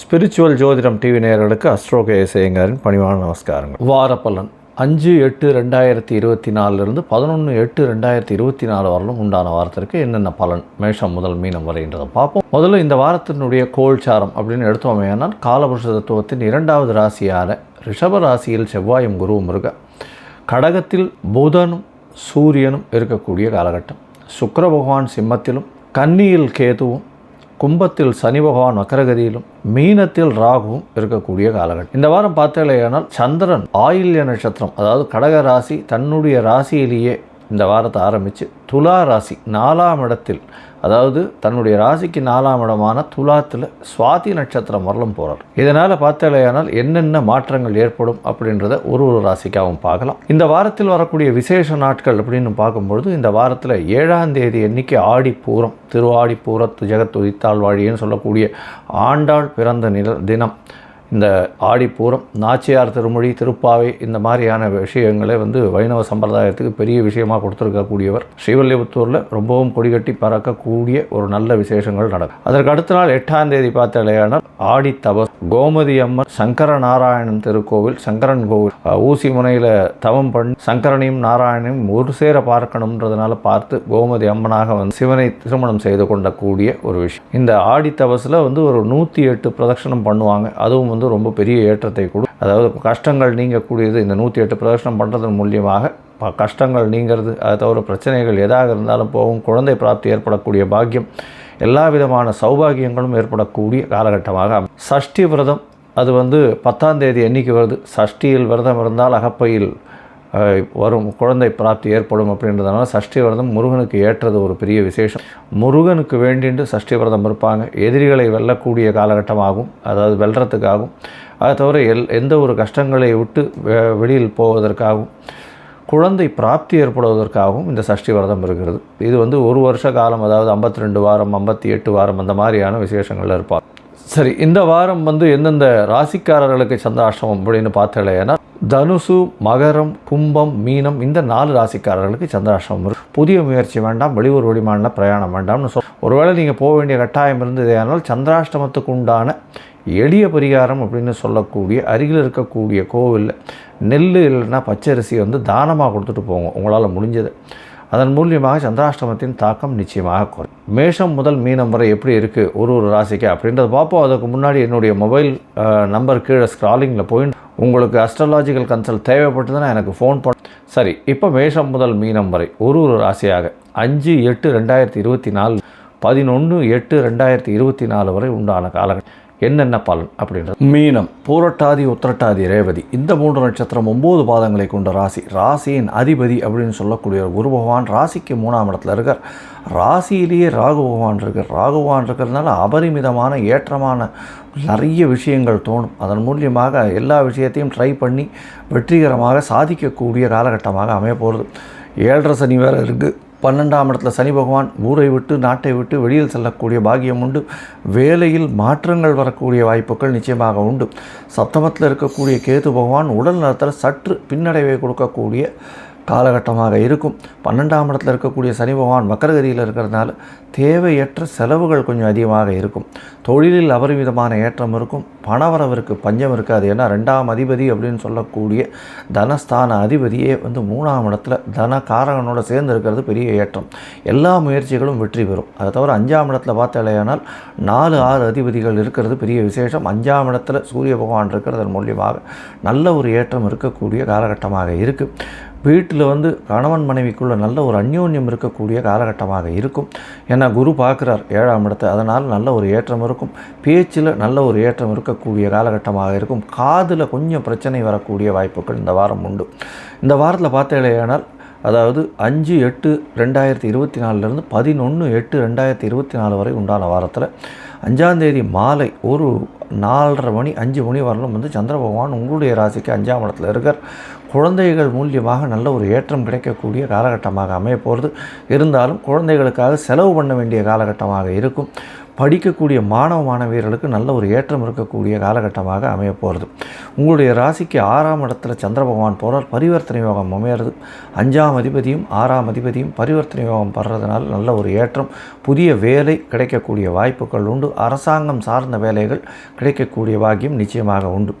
Spiritual ஜோதிடம் TV நேயர்களுக்கு அஸ்ட்ரோகே இசையங்காரின் பணிவான நமஸ்காரங்கள். வாரப்பலன். அஞ்சு எட்டு ரெண்டாயிரத்தி இருபத்தி நாலுலேருந்து பதினொன்று எட்டு ரெண்டாயிரத்தி இருபத்தி நாலு வரலும் உண்டான வாரத்திற்கு என்னென்ன பலன்? மேஷம் முதல் மீனம் வரைன்றதை பார்ப்போம். முதல்ல இந்த வாரத்தினுடைய கோல்சாரம் அப்படின்னு எடுத்தோமேனால் காலபுருஷ தத்துவத்தின் இரண்டாவது ராசியான ரிஷப ராசியில் செவ்வாயும் குருவும் இருக்க கடகத்தில் புதனும் சூரியனும் இருக்கக்கூடிய காலகட்டம். சுக்கர பகவான் சிம்மத்திலும் கன்னியில் கேதுவும் கும்பத்தில் சனி பகவான் வக்கரகதியிலும் மீனத்தில் ராகுவும் இருக்கக்கூடிய காலகட்டம். இந்த வாரம் பார்த்தேனால் சந்திரன் ஆயில்ய நட்சத்திரம் அதாவது கடக ராசி தன்னுடைய ராசியிலேயே இந்த வாரத்தை ஆரம்பித்து துலா ராசி நாலாம் இடத்தில் அதாவது தன்னுடைய ராசிக்கு நாலாம் இடமான துலாத்தில் சுவாதி நட்சத்திரம் வரலும் போகிறார் இதனால் பார்த்தாலேயானால் என்னென்ன மாற்றங்கள் ஏற்படும் அப்படின்றத ஒரு ஒரு ராசிக்காகவும் பார்க்கலாம். இந்த வாரத்தில் வரக்கூடிய விசேஷ நாட்கள் அப்படின்னு பார்க்கும்பொழுது இந்த வாரத்தில் ஏழாம் தேதி எண்ணிக்கை ஆடி பூரம் திருவாடி பூரத்து ஜெகத் உதித்தாள் வாழின்னு சொல்லக்கூடிய ஆண்டாள் பிறந்த நில தினம். இந்த ஆடிப்பூரம் நாச்சியார் திருமொழி திருப்பாவை இந்த மாதிரியான விஷயங்களை வந்து வைணவ சம்பிரதாயத்துக்கு பெரிய விஷயமாக கொடுத்துருக்கக்கூடியவர். ஸ்ரீவல்லிபுத்தூரில் ரொம்பவும் கொடிகட்டி பறக்கக்கூடிய ஒரு நல்ல விசேஷங்கள் நடக்கும். அதற்கு அடுத்த நாள் எட்டாம் தேதி பார்த்தாலேயானால் ஆடி தபஸ் கோமதி அம்மன் சங்கர நாராயணன் திருக்கோவில் சங்கரன் கோவில். ஊசி முனையில் தவம் பண்ணி சங்கரனையும் நாராயணையும் ஒரு சேர பார்க்கணுன்றதுனால பார்த்து கோமதி அம்மனாக வந்து சிவனை திருமணம் செய்து கொண்டக்கூடிய ஒரு விஷயம். இந்த ஆடி தபஸில் வந்து ஒரு நூற்றி எட்டு பிரதட்சணம் பண்ணுவாங்க. அதுவும் வந்து ரொம்ப பெரிய ஏற்றத்தை கொடு. அதாவது கஷ்டங்கள் நீங்கக்கூடியது இந்த நூற்றி எட்டு பிரதர்ஷனம் பண்ணுறதன் மூலியமாக ப- கஷ்டங்கள் நீங்கிறது. அது தவிர பிரச்சனைகள் எதாக இருந்தாலும் போகும் குழந்தை பிராப்தி ஏற்படக்கூடிய பாக்கியம். எல்லா விதமான சௌபாகியங்களும் ஏற்படக்கூடிய காலகட்டமாக சஷ்டி விரதம் அது வந்து பத்தாம் தேதி என்றைக்கு வருது. சஷ்டியில் விரதம் இருந்தால் அகப்பையில் வரும் குழந்தை பிராப்தி ஏற்படும் அப்படின்றதுனால சஷ்டி விரதம் முருகனுக்கு ஏற்றது ஒரு பெரிய விசேஷம். முருகனுக்கு வேண்டிட்டு சஷ்டி விரதம் இருப்பாங்க. எதிரிகளை வெல்லக்கூடிய காலகட்டமாகும். அதாவது வெல்றதுக்காகும். அதை தவிர எல் எந்த ஒரு கஷ்டங்களை விட்டு வெ- வெளியில் போவதற்காகவும் குழந்தை பிராப்தி ஏற்படுவதற்காகவும் இந்த சஷ்டி விரதம் இருக்கிறது. இது வந்து ஒரு வருஷ காலம் அதாவது 52 ரெண்டு வாரம் ஐம்பத்தி எட்டு வாரம் அந்த மாதிரியான விசேஷங்களில் இருப்பார் சரி இந்த வாரம் வந்து எந்தெந்த ராசிக்காரர்களுக்கு சந்திராஷ்டமம் அப்படின்னு பார்த்தலைன்னா தனுசு மகரம் கும்பம் மீனம் இந்த நாலு ராசிக்காரர்களுக்கு சந்திராஷ்டமம் இருக்கு புதிய முயற்சி வேண்டாம் வெளியூர் வெளிமாநில பிரயாணம் வேண்டாம்னு சொல். ஒருவேளை நீங்கள் போக வேண்டிய கட்டாயம் இருந்ததேயானால் சந்திராஷ்டமத்துக்கு உண்டான எளிய பரிகாரம் அப்படின்னு சொல்லக்கூடிய அருகில் இருக்கக்கூடிய கோவிலில் நெல் இல்லைன்னா பச்சரிசி வந்து தானமாக கொடுத்துட்டு போங்க உங்களால் முடிஞ்சது. அதன் மூலியமாக சந்திராஷ்டமத்தின் தாக்கம் நிச்சயமாக குறை மேஷம் முதல் மீனம் வரை எப்படி இருக்குது ஒரு ஒரு ராசிக்கு அப்படின்றத பார்ப்போம். அதுக்கு முன்னாடி என்னுடைய மொபைல் நம்பர் கீழே ஸ்க்ராலிங்கில் போய் உங்களுக்கு அஸ்ட்ராலாஜிக்கல் கன்சல்ட் தேவைப்பட்டதுன்னா எனக்கு ஃபோன் பண்ண சரி இப்போ மேஷம் முதல் மீனம் வரை ஒரு ஒரு ராசியாக அஞ்சு எட்டு ரெண்டாயிரத்தி இருபத்தி நாலு பதினொன்று எட்டு ரெண்டாயிரத்தி இருபத்தி நாலு வரை உண்டான காலங்கள் என்னென்ன பலன் அப்படின்றது. மீனம் பூரட்டாதி உத்திரட்டாதி ரேவதி. இந்த மூன்று நட்சத்திரம் ஒம்பது பாதங்களை கொண்ட ராசி. ராசியின் அதிபதி அப்படின்னு சொல்லக்கூடிய குரு பகவான் ராசிக்கு மூணாம் இடத்துல இருக்கார். ராசியிலேயே ராகு பகவான் இருக்கார் ராகு பகவான் இருக்கிறதுனால அபரிமிதமான ஏற்றமான நிறைய விஷயங்கள் தோணும். அதன் மூலியமாக எல்லா விஷயத்தையும் ட்ரை பண்ணி வெற்றிகரமாக சாதிக்கக்கூடிய காலகட்டமாக அமைய போகிறது ஏழரை சனி வேறு இருக்குது பன்னெண்டாம் இடத்துல சனி பகவான் ஊரை விட்டு நாட்டை விட்டு வெளியில் செல்லக்கூடிய பாக்கியம் உண்டு. வேலையில் மாற்றங்கள் வரக்கூடிய வாய்ப்புகள் நிச்சயமாக உண்டு. சப்தமத்தில் இருக்கக்கூடிய கேது பகவான் உடல் நலத்தில் சற்று பின்னடைவை கொடுக்கக்கூடிய காலகட்டமாக இருக்கும். பன்னெண்டாம் இடத்துல இருக்கக்கூடிய சனி பகவான் மக்கரகதியில் இருக்கிறதுனால தேவையற்ற செலவுகள் கொஞ்சம் அதிகமாக இருக்கும். தொழிலில் அபரிமிதமான ஏற்றம் இருக்கும். பணவரவிற்கு பஞ்சம் இருக்காது. ஏன்னா ரெண்டாம் அதிபதி அப்படின்னு சொல்லக்கூடிய தனஸ்தான அதிபதியே வந்து மூணாம் இடத்துல தன காரகனோட சேர்ந்து இருக்கிறது பெரிய ஏற்றம். எல்லா முயற்சிகளும் வெற்றி பெறும். அதை தவிர அஞ்சாம் இடத்துல பார்த்தாலேயானால் நாலு ஆறு அதிபதிகள் இருக்கிறது பெரிய விசேஷம். அஞ்சாம் இடத்துல சூரிய பகவான் இருக்கிறதன் மூலியமாக நல்ல ஒரு ஏற்றம் இருக்கக்கூடிய காலகட்டமாக இருக்குது வீட்டில் வந்து கணவன் மனைவிக்குள்ள நல்ல ஒரு அந்யோன்யம் இருக்கக்கூடிய காலகட்டமாக இருக்கும். ஏன்னா குரு பார்க்குறார் ஏழாம் இடத்தை. அதனால் நல்ல ஒரு ஏற்றம் இருக்கும். பேச்சில் நல்ல ஒரு ஏற்றம் இருக்கக்கூடிய காலகட்டமாக இருக்கும். காதில் கொஞ்சம் பிரச்சனை வரக்கூடிய வாய்ப்புகள் இந்த வாரம் உண்டு. இந்த வாரத்தில் பார்த்தேனால் அதாவது அஞ்சு எட்டு ரெண்டாயிரத்தி இருபத்தி நாலுலேருந்து பதினொன்று எட்டு ரெண்டாயிரத்தி இருபத்தி நாலு வரை உண்டான வாரத்தில் அஞ்சாந்தேதி மாலை ஒரு நாலரை மணி அஞ்சு மணி வரலும் வந்து சந்திர பகவான் உங்களுடைய ராசிக்கு அஞ்சாம் இடத்துல இருக்கார். குழந்தைகள் மூலியமாக நல்ல ஒரு ஏற்றம் கிடைக்கக்கூடிய காலகட்டமாக அமைய போகிறது. இருந்தாலும் குழந்தைகளுக்காக செலவு பண்ண வேண்டிய காலகட்டமாக இருக்கும். படிக்கக்கூடிய மாணவ மாணவியர்களுக்கு நல்ல ஒரு ஏற்றம் இருக்கக்கூடிய காலகட்டமாக அமைய போகிறது உங்களுடைய ராசிக்கு ஆறாம் இடத்துல சந்திர பகவான் போகிறார் பரிவர்த்தனை யோகம் அமையிறது. அஞ்சாம் அதிபதியும் ஆறாம் அதிபதியும் பரிவர்த்தனை யோகம் படுறதுனால நல்ல ஒரு ஏற்றம். புதிய வேலை கிடைக்கக்கூடிய வாய்ப்புகள் உண்டு. அரசாங்கம் சார்ந்த வேலைகள் கிடைக்கக்கூடிய பாக்கியம் நிச்சயமாக உண்டு.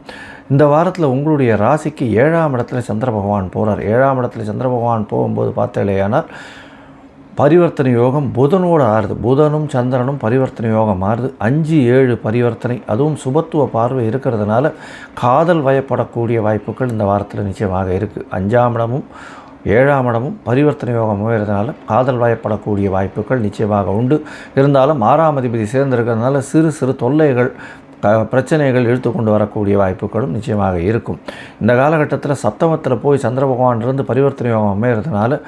இந்த வாரத்தில் உங்களுடைய ராசிக்கு ஏழாம் இடத்துல சந்திர பகவான் போகிறார் ஏழாம் இடத்துல சந்திர பகவான் போகும்போது பார்த்தேலேயானால் பரிவர்த்தனை யோகம் புதனோடு ஆறுது. புதனும் சந்திரனும் பரிவர்த்தனை யோகம் மாறுது. அஞ்சு ஏழு பரிவர்த்தனை. அதுவும் சுபத்துவ பார்வை இருக்கிறதுனால காதல் வயப்படக்கூடிய வாய்ப்புகள் இந்த வாரத்தில் நிச்சயமாக இருக்குது அஞ்சாம் இடமும் ஏழாம் இடமும் பரிவர்த்தனை யோகம் உயர்றதுனால காதல் வயப்படக்கூடிய வாய்ப்புகள் நிச்சயமாக உண்டு. இருந்தாலும் ஆறாம் அதிபதி சேர்ந்திருக்கிறதுனால சிறு சிறு தொல்லைகள் பிரச்சனைகள் இழுத்து கொண்டு வரக்கூடிய வாய்ப்புகளும் நிச்சயமாக இருக்கும். இந்த காலகட்டத்தில் சப்தமத்தில் போய் சந்திர பகவான் இருந்து பரிவர்த்தனை யோகம் அமைகிறதுனால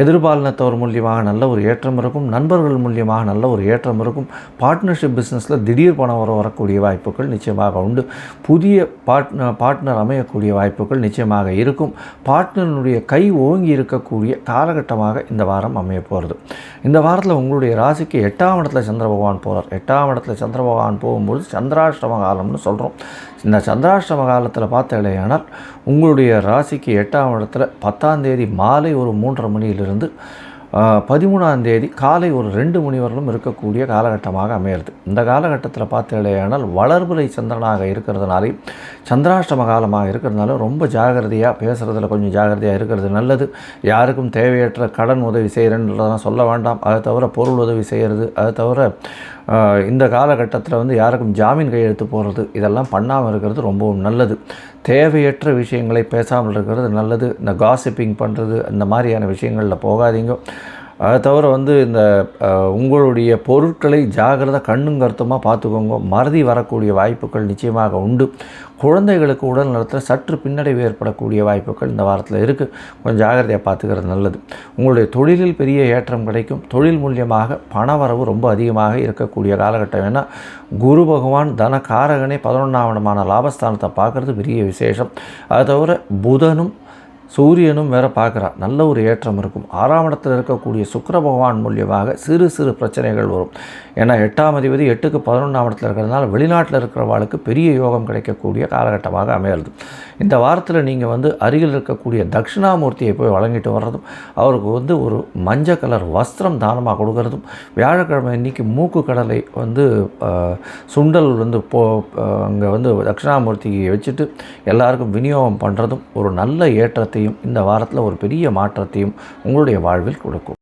எதிர்பாலினத்தவர் மூலியமாக நல்ல ஒரு ஏற்றம் இருக்கும் நண்பர்கள் மூலியமாக நல்ல ஒரு ஏற்றம் இருக்கும். பார்ட்னர்ஷிப் பிஸ்னஸில் திடீர் பணம் வர வரக்கூடிய வாய்ப்புகள் நிச்சயமாக உண்டு. புதிய பார்ட்னர் பார்ட்னர் அமையக்கூடிய வாய்ப்புகள் நிச்சயமாக இருக்கும். பார்ட்னருடைய கை ஓங்கி இருக்கக்கூடிய காலகட்டமாக இந்த வாரம் அமைய போகிறது இந்த வாரத்தில் உங்களுடைய ராசிக்கு எட்டாம் இடத்துல சந்திர பகவான் போகிறார் எட்டாம் இடத்துல சந்திர பகவான் போகும்போது சந்திராஷ்டம காலம்னு சொல்கிறோம் இந்த சந்திராஷ்டம காலத்தில் பார்த்தீங்களேயானால் உங்களுடைய ராசிக்கு எட்டாம் இடத்துல பத்தாம் தேதி மாலை ஒரு மூன்றரை மணியிலிருந்து பதிமூணாம் தேதி காலை ஒரு ரெண்டு மணி வரலும் இருக்கக்கூடிய காலகட்டமாக அமையிறது. இந்த காலகட்டத்தில் பார்த்தீங்களேயானால் வளர்புலை சந்திரனாக இருக்கிறதுனாலே சந்திராஷ்டம காலமாக இருக்கிறதுனால ரொம்ப ஜாகிரதையாக பேசுகிறதுல கொஞ்சம் ஜாகிரதையாக இருக்கிறது நல்லது. யாருக்கும் தேவையற்ற கடன் உதவி செய்கிறேன்றதெல்லாம் சொல்ல வேண்டாம். அதை தவிர பொருள் உதவி செய்கிறது அதை தவிர இந்த காலகட்டத்தில் வந்து யாருக்கும் ஜாமீன் கையெழுத்து போடுறது இதெல்லாம் பண்ணாமல் இருக்கிறது ரொம்பவும் நல்லது. தேவையற்ற விஷயங்களை பேசாமல் இருக்கிறது நல்லது. இந்த காசிப்பிங் பண்ணுறது அந்த மாதிரியான விஷயங்களில் போகாதீங்க. அதை தவிர வந்து இந்த உங்களுடைய பொருட்களை ஜாகிரதை கண்ணும் கருத்துமாக பார்த்துக்கோங்க. மறதி வரக்கூடிய வாய்ப்புகள் நிச்சயமாக உண்டு. குழந்தைகளுக்கு உடல் நலத்தில் சற்று பின்னடைவு ஏற்படக்கூடிய வாய்ப்புகள் இந்த வாரத்தில் இருக்குது கொஞ்சம் ஜாகிரதையாக பார்த்துக்கிறது நல்லது. உங்களுடைய தொழிலில் பெரிய ஏற்றம் கிடைக்கும். தொழில் மூலியமாக பணவரவு ரொம்ப அதிகமாக இருக்கக்கூடிய காலகட்டம். ஏன்னா குரு பகவான் தன காரகனே பதினொன்றாம் இடமான லாபஸ்தானத்தை பார்க்குறது பெரிய விசேஷம். அதை தவிர புதனும் சூரியனும் வேற பார்க்குறா. நல்ல ஒரு ஏற்றம் இருக்கும். ஆறாம் இடத்தில் இருக்கக்கூடிய சுக்கர பகவான் மூலியமாக சிறு சிறு பிரச்சனைகள் வரும். ஏன்னா எட்டாம் அதிபதி எட்டுக்கு பதினொன்றாம் இடத்துல இருக்கிறதுனால வெளிநாட்டில் இருக்கிறவாளுக்கு பெரிய யோகம் கிடைக்கக்கூடிய காலகட்டமாக அமையிறது. இந்த வாரத்தில் நீங்கள் வந்து அருகில் இருக்கக்கூடிய தட்சிணாமூர்த்தியை போய் வழங்கிட்டு வர்றதும் அவருக்கு வந்து ஒரு மஞ்சள் கலர் வஸ்திரம் தானமாக கொடுக்கறதும் வியாழக்கிழமை இன்றைக்கி மூக்கு கடலை வந்து சுண்டல் வந்து போ அங்கே வந்து தட்சிணாமூர்த்தியை வச்சுட்டு எல்லாருக்கும் விநியோகம் பண்ணுறதும் ஒரு நல்ல ஏற்றத்தை மாற்றத்தையும் இந்த வாரத்தில் ஒரு பெரிய மாற்றத்தையும் உங்களுடைய வாழ்வில் கொடுக்கும்.